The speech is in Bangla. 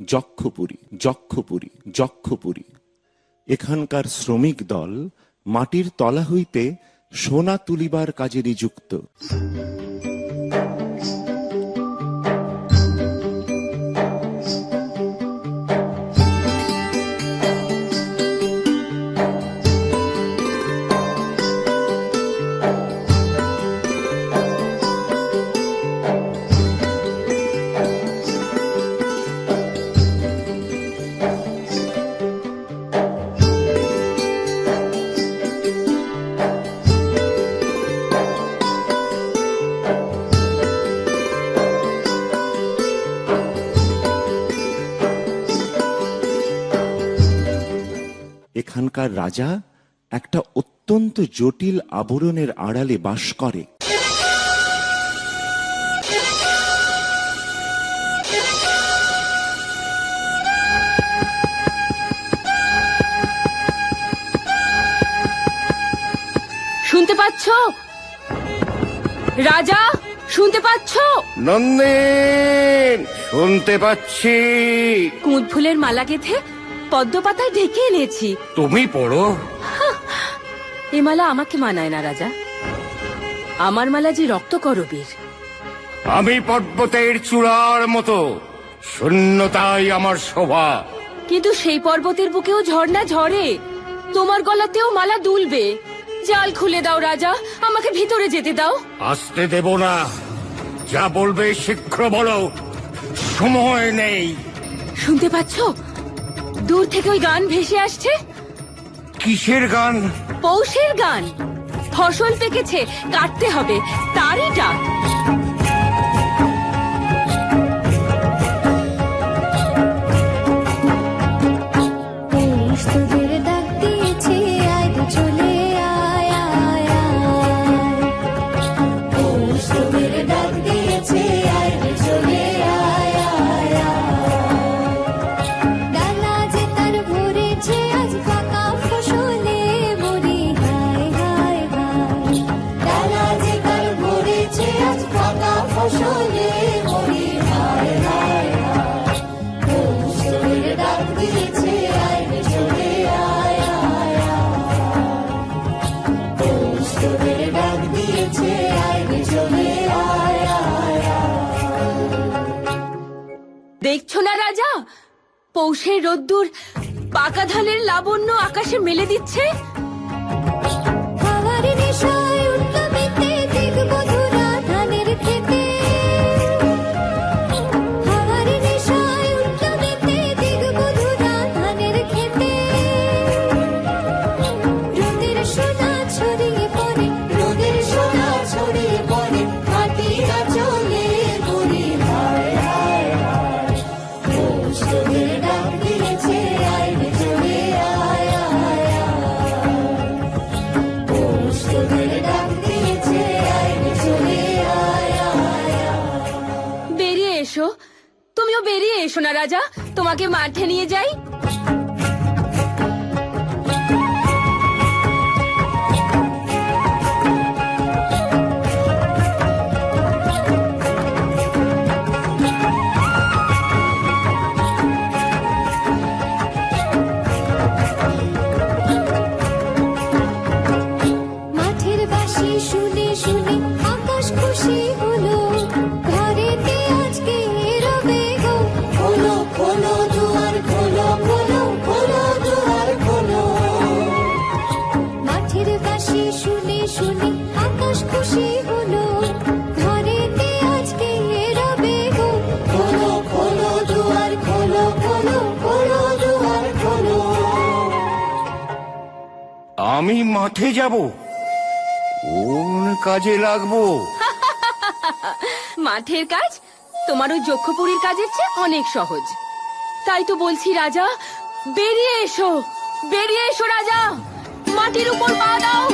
যক্ষপুরী যক্ষপুরী যক্ষপুরী। এখানকার শ্রমিক দল মাটির তলা হইতে সোনা তুলিবার কাজে নিযুক্ত এখানকার রাজা একটা অত্যন্ত জটিল আবরণের আড়ালে বাস করে। শুনতে পাচ্ছ? রাজা শুনতে পাচ্ছ? নন্দিন শুনতে পাচ্ছি। কুঁদ ফুলের মালা গেথে পদ্ম পাতায় ঢেকে এনেছি। তুমি পড়ো। এ মালা আমাকে মানায় না রাজা। আমার মালা যে রক্ত করবীর। আমি পর্বতের চূড়ার মতো শূন্যতাই আমার শোভা। কিন্তু সেই পর্বতের বুকেও ঝর্ণা ঝরে তোমার গলাতেও মালা দুলবে। জাল খুলে দাও রাজা আমাকে ভিতরে যেতে দাও। আসতে দেব না। যা বলবে শীঘ্র বলো। সময় নেই। শুনতে পাচ্ছ? দূর থেকে ওই গান ভেসে আসছে? কিসের গান? পৌষের গান। ফসল পেকেছে কাটতে হবে। তারই ডাক। দেখছ না রাজা? পৌষের রোদ্দুর পাকা ধানের লাবণ্য আকাশে মেলে দিচ্ছে? বেরিয়ে এসো না রাজা। তোমাকে মাঠে নিয়ে যাই। শুনে শুনে আকাশ খুশি হলো। ঘরেতে আজকে রবে গো খোলো খোলো দুয়ার খোলো খোলো খোলো দুয়ার খোলো। আমি মাঠে যাব। কোন কাজে লাগবো? মাঠের কাজ? তোমার ওই যক্ষপুরীর কাজের চেয়ে অনেক সহজ। তাই তো বলছি রাজা বেরিয়ে এসো বেরিয়ে এসো রাজা। মাটির উপর পা দাও।